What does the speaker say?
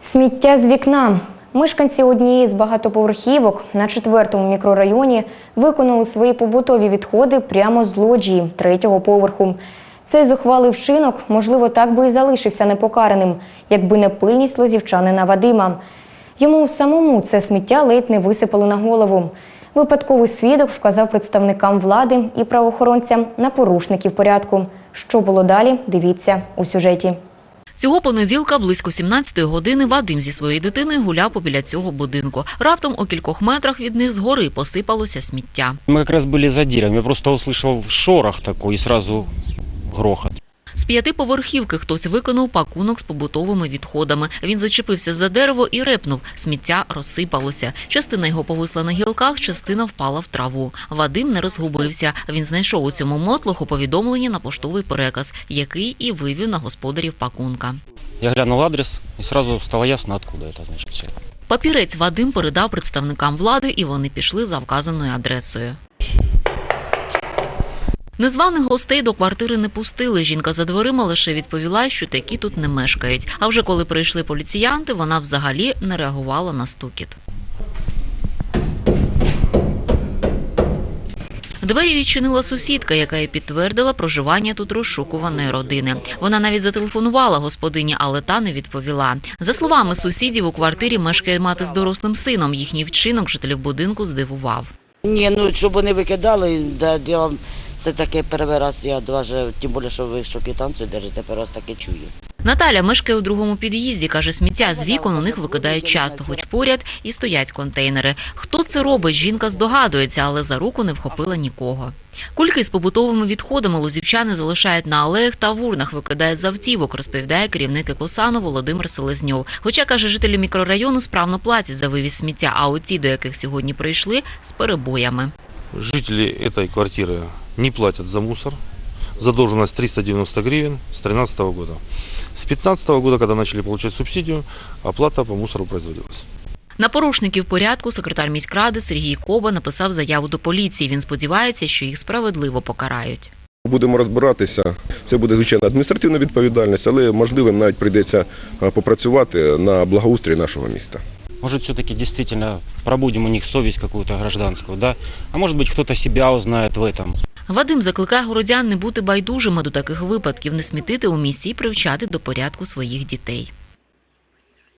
Сміття з вікна. Мешканці однієї з багатоповерхівок на четвертому мікрорайоні виконали свої побутові відходи прямо з лоджії третього поверху. Цей зухвалий вчинок, можливо, так би і залишився непокараним, якби не пильність лозівчанина Вадима. Йому самому це сміття ледь не висипало на голову. Випадковий свідок вказав представникам влади і правоохоронцям на порушників порядку. Що було далі, дивіться у сюжеті. Цього понеділка близько 17-ї години Вадим зі своєю дитиною гуляв побіля цього будинку. Раптом у кількох метрах від них згори посипалося сміття. Мы как раз были за деревом. Я просто услышал шорох такой и сразу грохот. З п'ятиповерхівки хтось викинув пакунок з побутовими відходами. Він зачепився за дерево і репнув. Сміття розсипалося. Частина його повисла на гілках, частина впала в траву. Вадим не розгубився. Він знайшов у цьому мотлоху повідомлення на поштовий переказ, який і вивів на господарів пакунка. Я глянул адрес, и сразу стало ясно, откуда это, значит, все. Папірець Вадим передав представникам влади, і вони пішли за вказаною адресою. Незваних гостей до квартири не пустили. Жінка за дверима лише відповіла, що такі тут не мешкають. А вже коли прийшли поліціянти, вона взагалі не реагувала на стукіт. Двері відчинила сусідка, яка і підтвердила проживання тут розшукуваної родини. Вона навіть зателефонувала господині, але та не відповіла. За словами сусідів, у квартирі мешкає мати з дорослим сином. Їхній вчинок жителів будинку здивував. Ні, ну щоб вони викидали, да, я це таке перший раз, я даже, тим більше, що ви що квитанцію держите, перший раз таке чую. Наталя мешкає у другому під'їзді. каже, сміття з вікон у них викидають часто, хоч поряд і стоять контейнери. Хто це робить? Жінка здогадується, але за руку не вхопила нікого. Кульки з побутовими відходами лозівчани залишають на алеях та в урнах, викидають з автівок, розповідає керівник екосану Володимир Селезньов. Хоча каже, жителі мікрорайону справно платять за вивіз сміття, а от ті, до яких сьогодні прийшли, з перебоями. Жители этой квартиры не платят за мусор. Задолженность 390 гривен с 2013 года. С 2015 года, когда начали получать субсидию, оплата по мусору производилась. На порушників порядку секретар міськради Сергій Коба написав заяву до поліції. Він сподівається, що їх справедливо покарають. Будемо розбиратися. Це буде звичайно адміністративна відповідальність, але можливо навіть прийдеться попрацювати на благоустрій нашого міста. Может, все-таки действительно пробудем у них совесть какую-то гражданскую, да? А может быть, кто-то себя узнает в этом. Вадим закликає городян не бути байдужими до таких випадків, не смітити у місті і привчати до порядку своїх дітей.